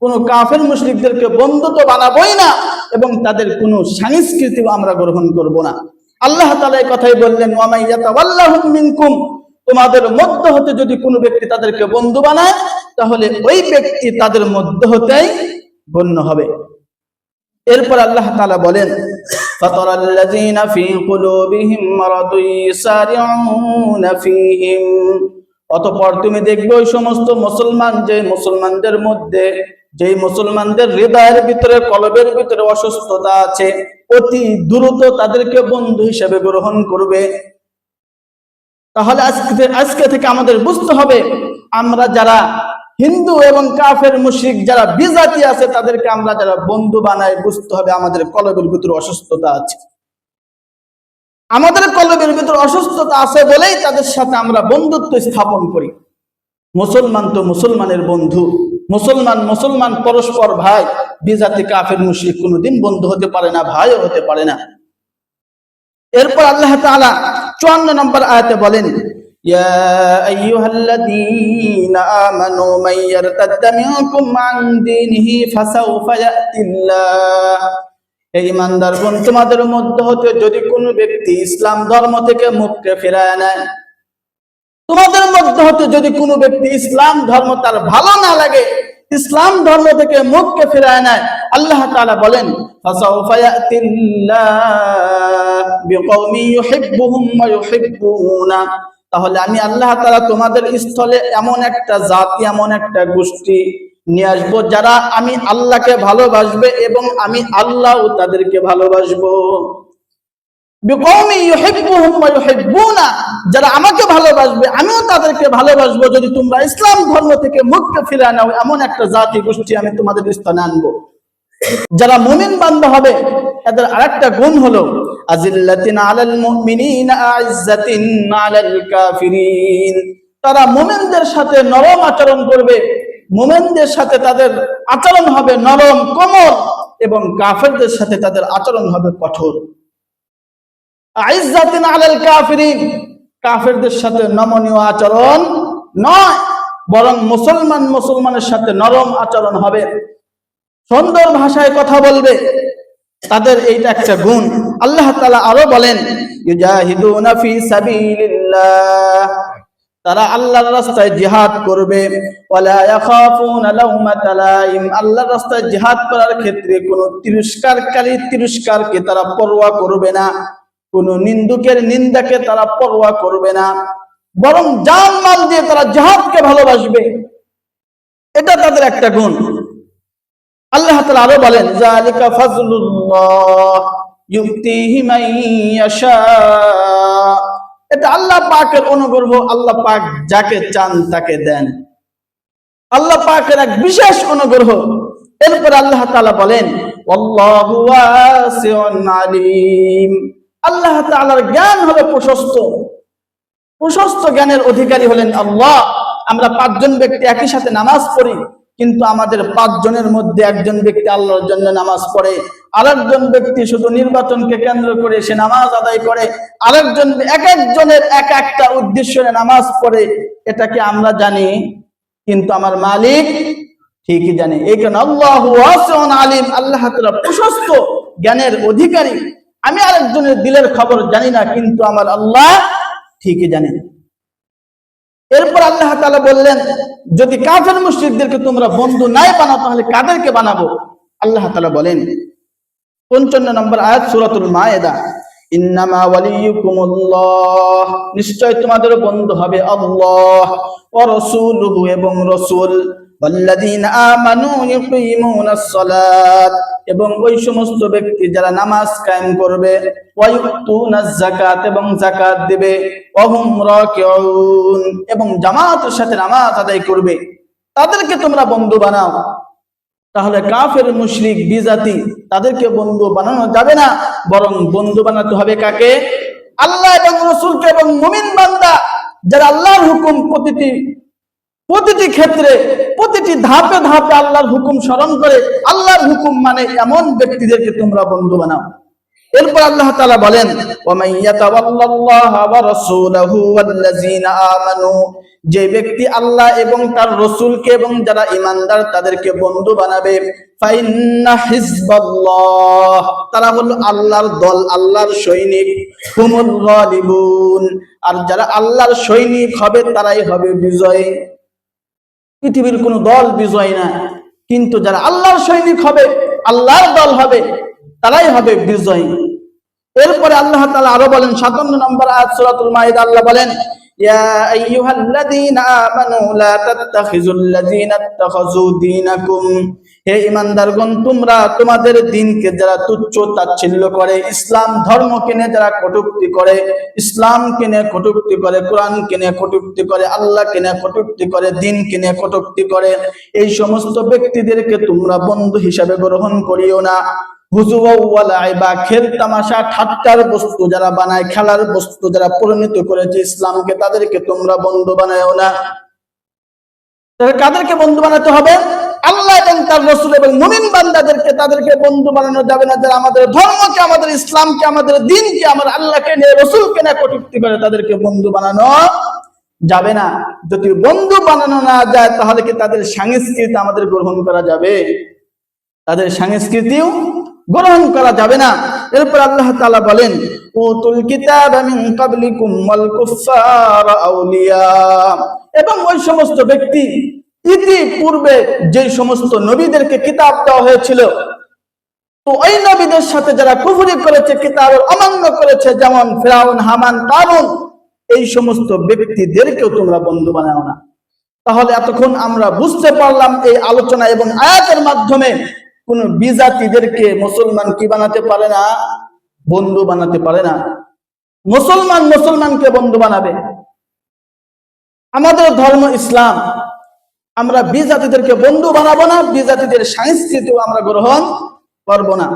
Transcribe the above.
কোন কাফের মুশরিকদেরকে বন্ধু তো বানাবোই না এবং তাদের কোনো সংস্কৃতিও আমরা গ্রহণ করব না আল্লাহ তাআলা এই কথাই বললেন ওয়ামাইয়াতাওয়াল্লাহুম মিনকুম তোমাদের মধ্য হতে যদি কোনো ব্যক্তি তাদেরকে বন্ধু বানায় তাহলে ওই ব্যক্তি তাদের মধ্য হতেই গণ্য হবে এরপর আল্লাহ তাআলা বলেন فَتَرَى الَّذِينَ فِي قُلُوبِهِم مَّرَضٌ يُسَارِعُونَ فِيهِمْ অতঃপর তুমি দেখবে ওই সমস্ত মুসলমান যে মুসলমানদের মধ্যে, যেই মুসলমানদের হৃদয়ের ভিতরে, কলবের ভিতরে অসুস্থতা আছে, অতি দ্রুত তাদেরকে বন্ধু হিসেবে গ্রহণ করবে। তাহলে আজকে আজকে থেকে আমাদের বুঝতে হবে, আমরা যারা হিন্দু এবং কাফের মুশরিক, যারা বিজাতি আছে, তাদেরকে আমরা যারা বন্ধু বানাই, বুঝতে হবে আমাদের কলবের ভিতরে অসুস্থতা আছে। আমাদের কলবের ভিতরে অসুস্থতা আছে বলেই তাদের সাথে আমরা বন্ধুত্ব স্থাপন করি। মুসলমান তো মুসলমানের বন্ধু। মুসলমান মুসলমান পরস্পর ভাই। বিজাতি কাফের, মুশরিক কোনোদিন বন্ধু হতে পারে না, ভাইও হতে পারে না। এরপর আল্লাহ তাআলা 54 নম্বর আয়াতে বলেন, ইয়া আইয়ুহাল্লাযীনা আমানু মান ইয়ারতাদ্দা মিনকুম আন দীনিহি ফাসাউফা ইয়াতিল্লাহ হে ইমানদারগণ তোমাদের মধ্যে হতে যদি কোনো ব্যক্তি ইসলাম ধর্ম থেকে মুখকে ফেরায় নেয়, তোমাদের মধ্যে হতে যদি কোনো ব্যক্তি ইসলাম ধর্ম তার ভালো না লাগে, ইসলাম ধর্ম থেকে মুখকে ফেরায় নেয়, আল্লাহ তাআলা বলেন তাহলে আমি আল্লাহ তাআলা তোমাদের স্থলে এমন একটা জাতি, এমন একটা গোষ্ঠী নিয়ে আসব। যারা আমি আল্লাহকে ভালোবাসবে এবং আমি আল্লাহ তাদেরকে ভালোবাসবো। যারা আমাকে ভালোবাসবে, আমিও তাদেরকে ভালোবাসবো। যদি তোমরা ইসলাম ধর্ম থেকে মুখকে ফিরে নাও, এমন একটা জাতি গোষ্ঠী আমি তোমাদের স্থানে আনব। যারা মুমিন বান্দা হবে, এদের আরেকটা গুণ হলো আলাল তারা মুমিনদের সাথে নরম আচরণ করবে মুমিনদের সাথে তাদের আচরণ হবে নরম, কোমল এবং কাফেরদের সাথে তাদের আচরণ হবে কঠোর। আইজ্জাতিন আলাল কাফিরিন, কাফেরদের সাথে নমনীয় আচরণ নয়, বরং মুসলমান মুসলমানের সাথে নরম আচরণ হবে। সুন্দর ভাষায় কথা বলবে, তাদের এইটা একটা গুণ। আল্লাহ তাআলা আরও বলেন, ইউজাহিদুনা ফি সাবিলিল্লাহ। তারা আল্লাহর রাস্তায় জিহাদ করবে। আল্লাহর রাস্তায় জিহাদ করার ক্ষেত্রে কোনো তিরস্কারকারী তিরস্কারকে তারা পরোয়া করবে না। কোনো নিন্দুকের নিন্দাকে তারা পরোয়া করবে না। বরং জান মাল দিয়ে তারা জিহাদকে ভালোবাসবে। এটা তাদের একটা গুণ। আল্লাহ তাআলা আরও বলেন জালিকা ফাজলুল্লাহ এটা আল্লাহ পাকের অনুগ্রহ, আল্লাহ পাক যাকে চান তাকে দেন। আল্লাহ পাকের এক বিশেষ অনুগ্রহ। এরপর আল্লাহ তাআলা বলেন, আল্লাহু তাআলার জ্ঞান হলো প্রশস্ত। প্রশস্ত জ্ঞানের অধিকারী হলেন আল্লাহ। আমরা পাঁচজন ব্যক্তি একই সাথে নামাজ পড়ি, কিন্তু আমাদের পাঁচজনের মধ্যে একজন ব্যক্তি আল্লাহর জন্য নামাজ পড়ে। আরেকজন ব্যক্তি শুধু নির্বাচনকে কেন্দ্র করে সে নামাজ আদায় করে, আরেকজন, এক একজনের এক একটা উদ্দেশ্যে নামাজ পড়ে এটাকে আমরা জানি? কিন্তু আমার মালিক ঠিকই জানে। এই আল্লাহ আলিম, আল্লাহ প্রশস্ত জ্ঞানের অধিকারী। আমি আরেকজনের দিলের খবর জানি না, কিন্তু আমার আল্লাহ ঠিকই জানে। এরপর আল্লাহ তাআলা বললেন, যদি কাফের মুশরিকদেরকে তোমরা বন্ধু নাই বানাও, তাহলে কাদেরকে বানাবো? আল্লাহ তালা বলেন 55 নম্বর আয়াত সূরাতুল মায়েদা। ইন্নামা ওয়ালিয়ুকুমুল্লাহ। নিশ্চয় তোমাদের বন্ধু হবে আল্লাহ ওয়া রাসূলুহু এবং রাসূল। ওয়াল্লাযীনা আমানু ইউকিমুনাস সালাত। এবং ওই সমস্ত ব্যক্তি যারা নামাজ কায়েম করবে যাকাত এবং যাকাত দেবে। এবং জামাতের সাথে নামাজ আদায় করবে। তাদেরকে তোমরা বন্ধু বানাও। তাহলে কাফের, মুশরিক, বিজাতি তাদেরকে বন্ধু বানানো যাবে না, বরং বন্ধু বানাতে হবে কাকে? আল্লাহ এবং রসুলকে এবং মুমিন বান্দা। যারা আল্লাহর হুকুম প্রতিটি প্রতিটি ক্ষেত্রে, প্রতিটি ধাপে ধাপে আল্লাহর হুকুম স্মরণ করে, আল্লাহর হুকুম মানে এমন ব্যক্তিদেরকে তোমরা বন্ধু বানাও। এরপর আল্লাহ তাআলা বলেন যে ব্যক্তি আল্লাহ এবং তার রসুলকে এবং যারা ইমানদার তাদেরকে বন্ধু বানাবে তারা হলো আল্লাহর দল, আল্লাহর সৈনিক আর যারা আল্লাহর সৈনিক হবে, তারাই হবে বিজয়ী। পৃথিবীর কোন দল বিজয় না, কিন্তু যারা আল্লাহর সৈনিক হবে আল্লাহর দল হবে, তারাই হবে বিজয়ী। এরপরে আল্লাহ তালা আরও বলেন 57 নম্বর আয়াত সুরাতুল মাহিদ আল্লাহ বলেন ইয়া আইয়ুহাল্লাযীনা আমানু লা তাত্তাখিযুল্লাযীনা ইত্তাখাযু দীনাকুম। হে ঈমানদারগণ, তোমরা তোমাদের দিনকে যারা তুচ্ছ, তাচ্ছিল্য করে, ইসলাম ধর্মকে নিয়ে যারা কটূক্তি করে ইসলাম কিনে কটূক্তি করে কোরআন কিনে কটূক্তি করে আল্লাহ কিনে কটুক্তি করে দিন কিনে কটুক্তি করে, এই সমস্ত ব্যক্তিদেরকে তোমরা বন্ধু হিসাবে গ্রহণ করিও না। বা খেল তামাশা, ঠাট্টার বস্তু যারা বানায়, খেলার বস্তু যারা পরিণত করেছে ইসলামকে, তাদেরকে তোমরা বন্ধু না। কাদেরকে বন্ধু বানাতে হবে? আল্লাহ এবং তার রসুল এবং বান্দাদেরকে তাদেরকে বন্ধু বানানো যাবে না। যারা আমাদের ধর্মকে, আমাদের ইসলামকে, আমাদের দিনকে, আমার আল্লাহকে নিয়ে, রসুলকে না কটূক্তি করে তাদেরকে বন্ধু বানানো যাবে না। যদি বন্ধু বানানো না যায়, তাহলে কি তাদের সংস্কৃতি আমাদের গ্রহণ করা যাবে? তাদের সংস্কৃতিও গ্রহণ করা যাবে না। এরপর আল্লাহ তাআলা বলেন, উতুল কিতাব আউলিয়া। এবং ওই সমস্ত ব্যক্তি ইতিপূর্বে যে সমস্ত নবীদেরকে কিতাব দেওয়া হয়েছিল, তো ওই নবীদের সাথে যারা কুফরি করেছে, কিতাবের অমান্য করেছে, যেমন ফেরাউন, হামান কারুন এই সমস্ত ব্যক্তিদেরকেও তোমরা বন্ধু বানাও না। তাহলে এতক্ষণ আমরা বুঝতে পারলাম এই আলোচনা এবং আয়াতের মাধ্যমে কোন বিজাতিদেরকে মুসলমান কি বানাতে পারে না? বন্ধু বানাতে পারে না। মুসলমান মুসলমানকে বন্ধু বানাবে। আমাদের ধর্ম ইসলাম, আমরা বিজাতিদেরকে বন্ধু বানাবো না, বিজাতিদের সংস্কৃতিও আমরা গ্রহণ করব না।